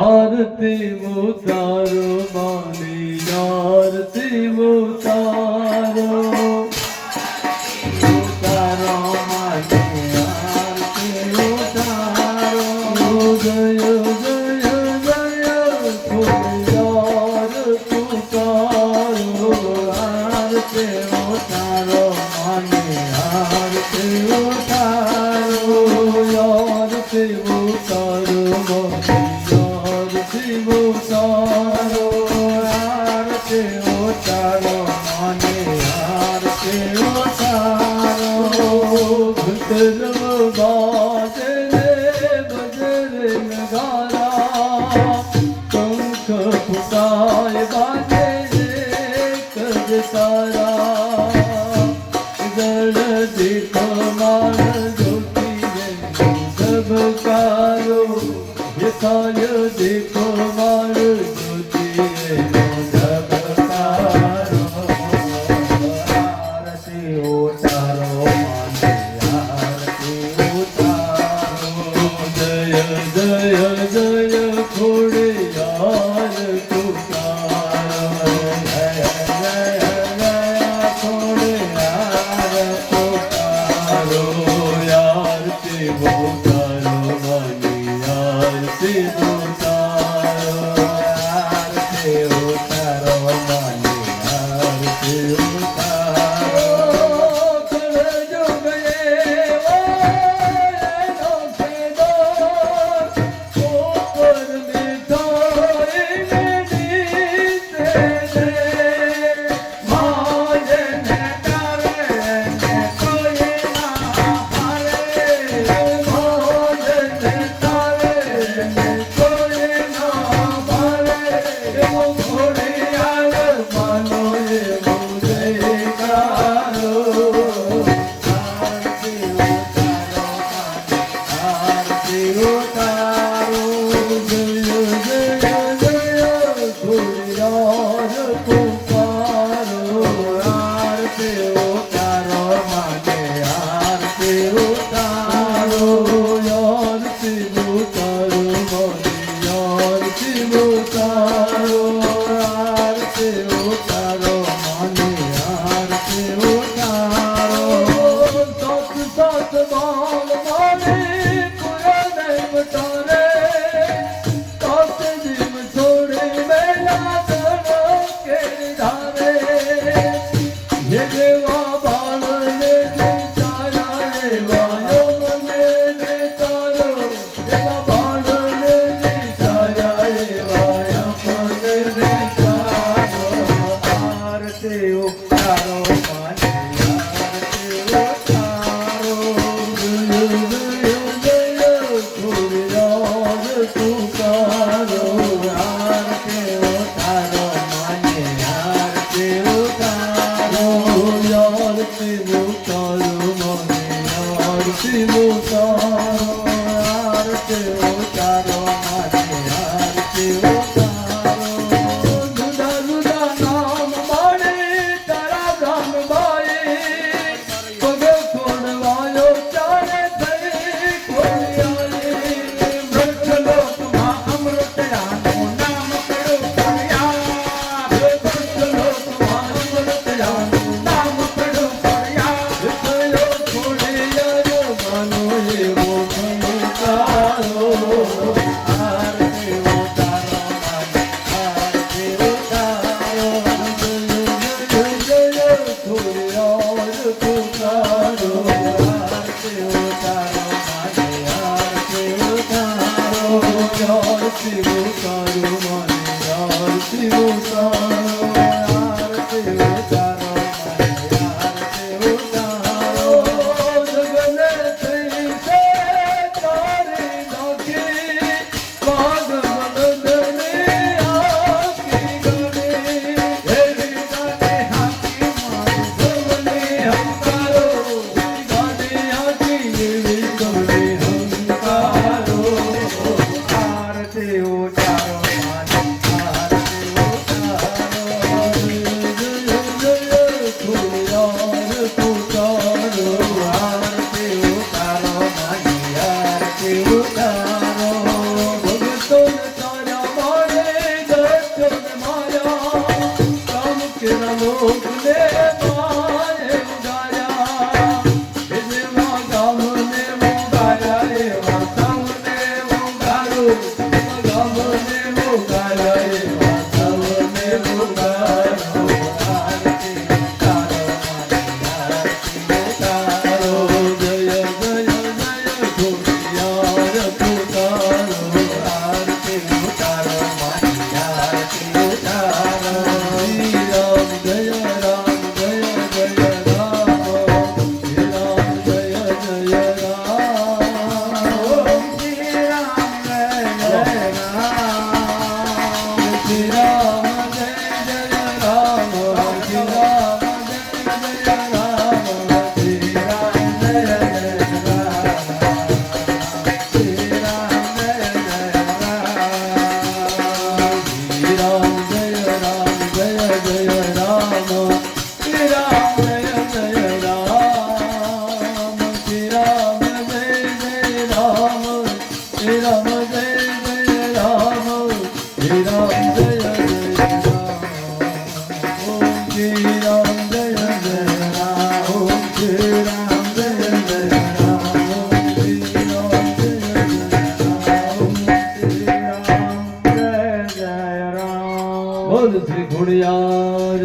આરતી ઉતારો માની આરતી ઉતારો Yeah. આરતી ઉતારો બોલ શ્રી ખોડિયાર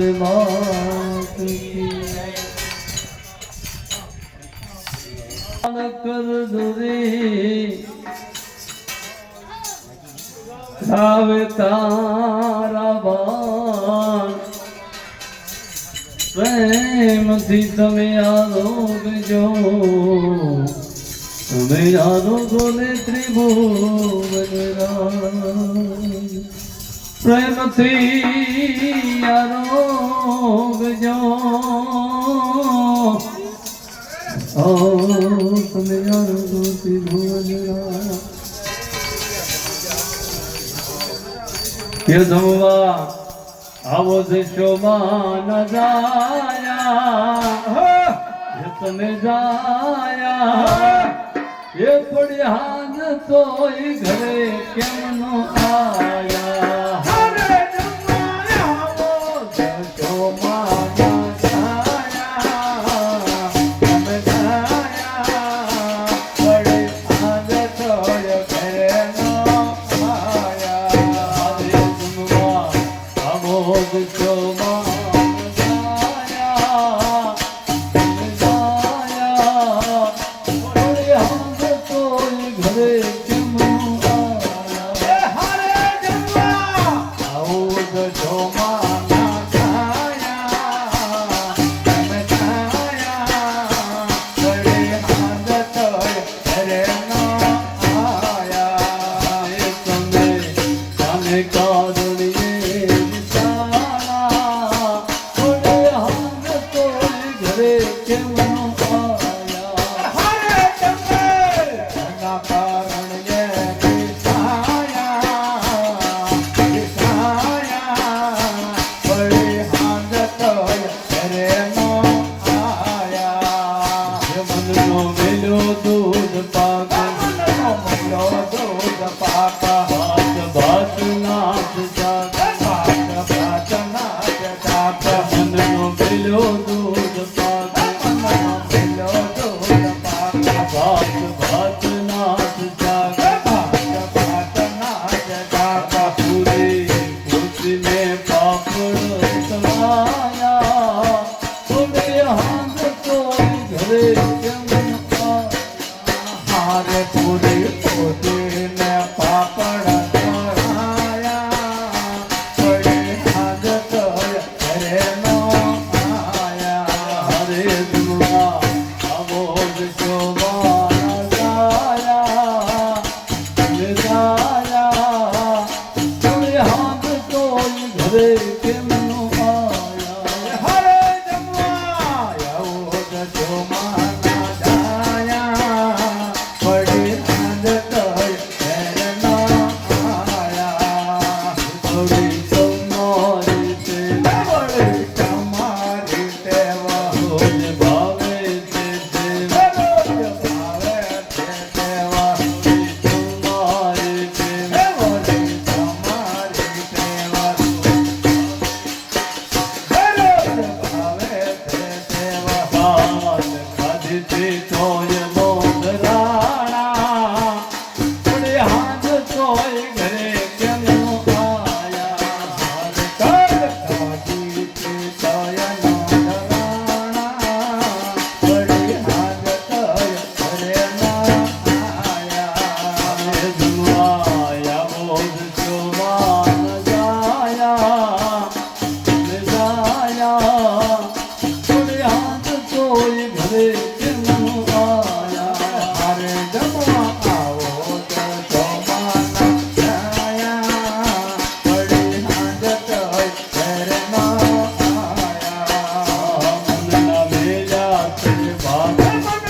કર દુરી. સાવે તારા બાણ. પ્રેમથી તમે આરોગજો તમે આરોગો ને ત્રિભુવન રામ. પ્રેમથી આરોગજો તમે આરોગી ભુવન કે ધમવા આવો શોભા ન જાયા તમે જાયા એ પડ્યા તોય ઘરે કેમ નો આયા? Maravilhosa, o papa. 啊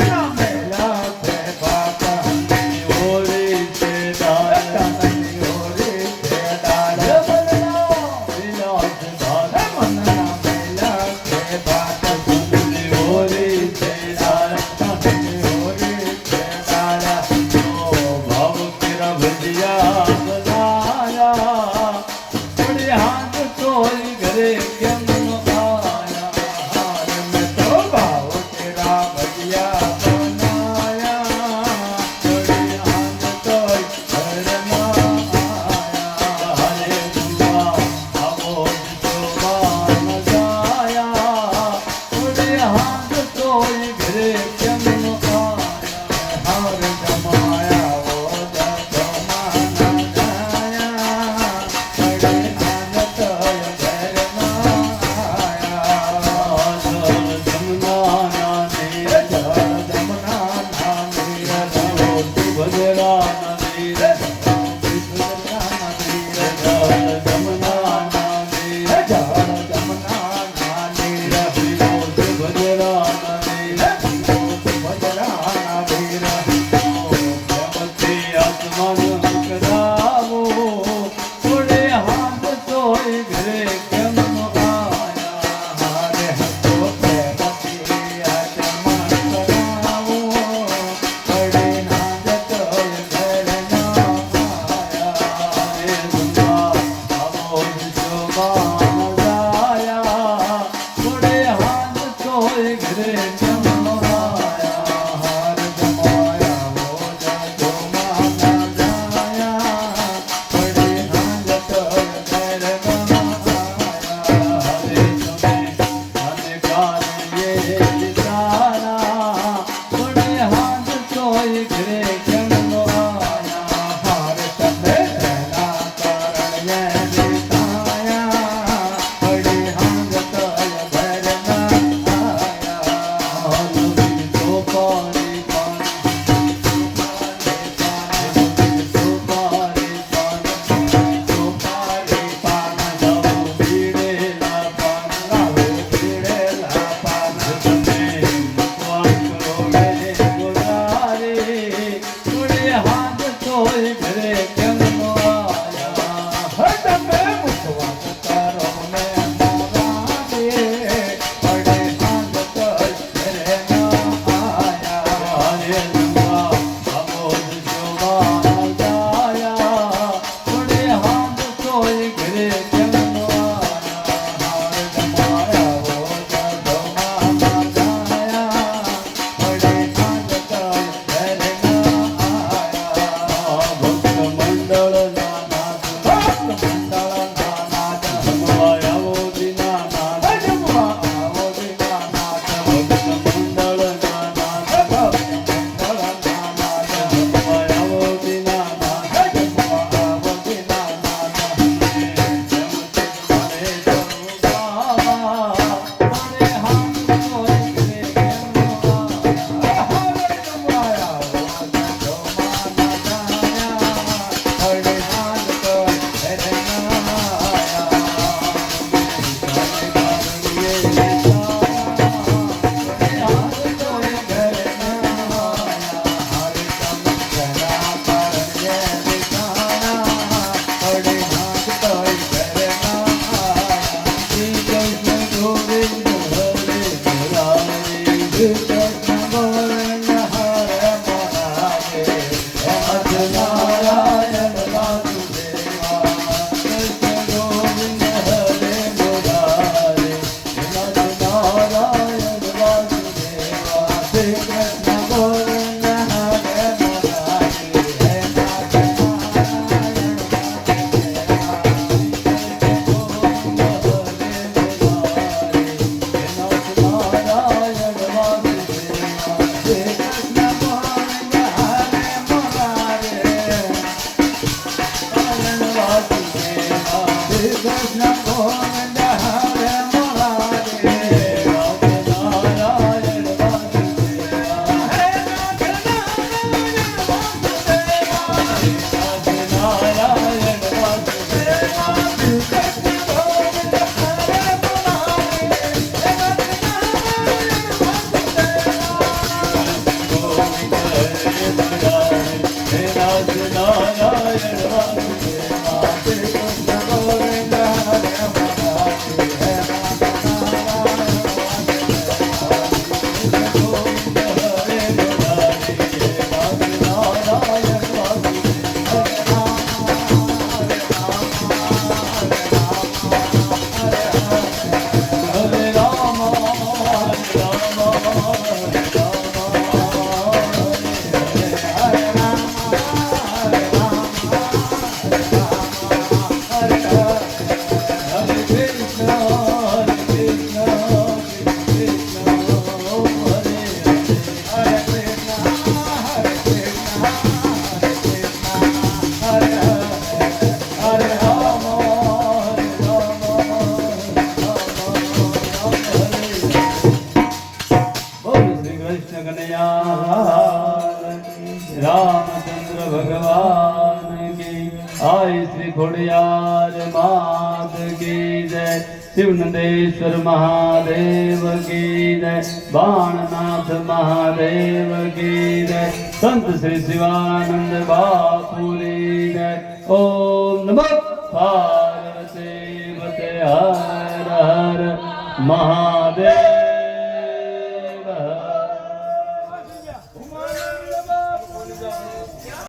હારની રામચંદ્ર ભગવાન કે આય શ્રી ખોડિયાર માત કી જય શિવનંદેશ્વર મહાદેવ કી જય બાણનાથ મહાદેવ કી જય સંત શ્રી શિવાનંદ બાપુરી જય ઓમ નમઃ પાર્વતી હર હર મહાદેવ